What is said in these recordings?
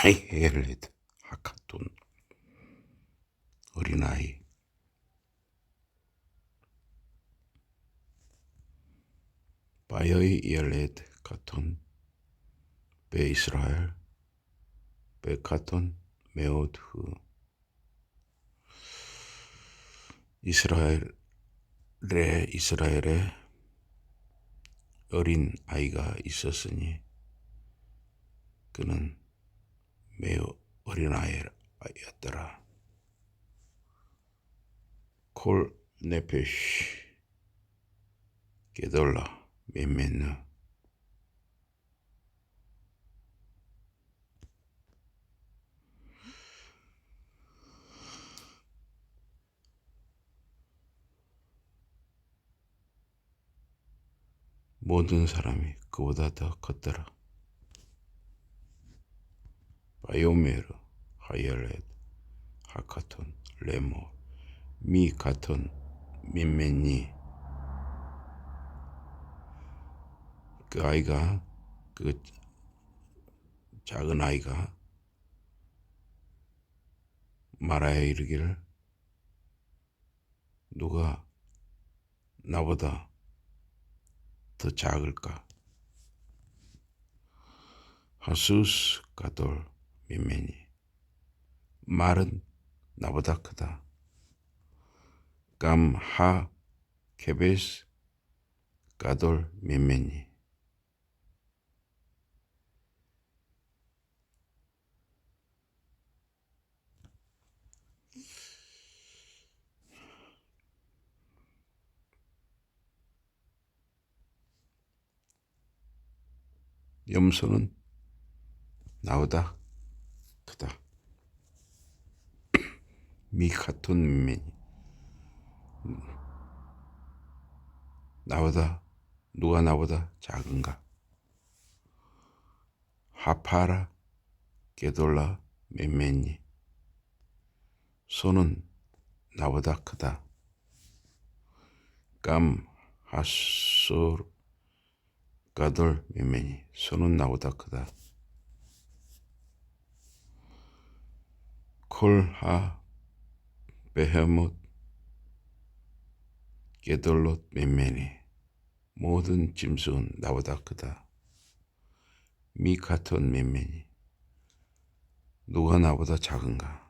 하이엘레드 하카톤 어린아이. 바이어이 이엘레드 카톤 베이스라엘 베카톤 메오드 이스라엘의 이스라엘에 어린 아이가 있었으니 그는 매우 어린 아이였더라. 콜 네페시 게돌라 멘멘느 모든 사람이 그보다 더 컸더라. 바이오메르, 하이얼렛, 하카톤, 레모, 미카톤, 민메니 그 아이가 그 작은 아이가 말하여 이르기를 누가 나보다 더 작을까? 하수스 가돌 민메니 말은 나보다 크다. 감하 케베스 가돌 민메니 염소는 크다. 미카톤 민메니 나보다 누가 나보다 작은가? 하파라 게돌라 맨맨니 손은 나보다 크다. 감 하소르 가돌 맨맨니 손은 나보다 크다. 콜하 베헤못 게돌롯 맨맨니 모든 짐승은 나보다 크다. 미카톤 맨맨이 누가 나보다 작은가?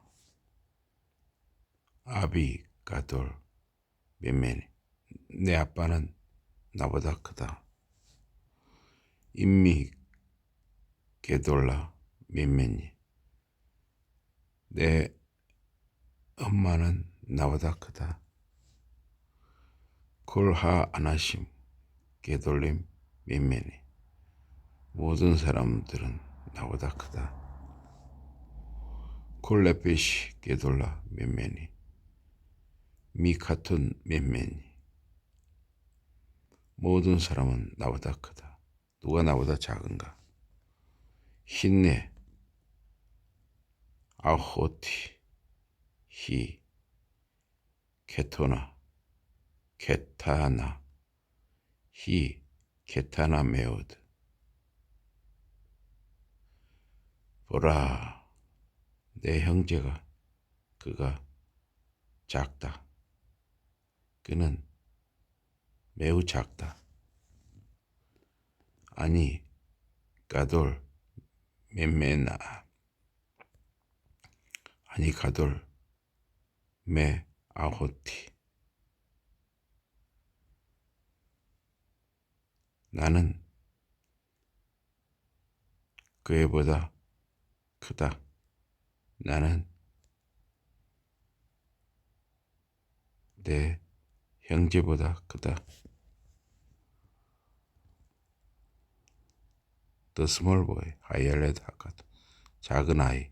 아비 가돌 맨맨이 내 아빠는 나보다 크다. 인미 게돌라 맨맨이 내 엄마는 나보다 크다. 콜하 아나심 게돌림 민메니 모든 사람들은 나보다 크다. 콜레페시 게돌라 민메니 미카톤 민메니 모든 사람은 나보다 크다. 누가 나보다 작은가? 힌네 아호티 히 케토나 케타나 히 케타나 메오드. 보라 내 형제가 그가 작다. 그는 매우 작다. 아니 가돌 멘메나. 아니 가돌 메 아호티 나는 그 애보다 크다. 나는 내 형제보다 크다. The Small Boy, 하이엘레드 하카도 작은 아이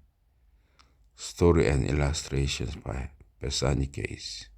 Story and Illustrations by Persaniques.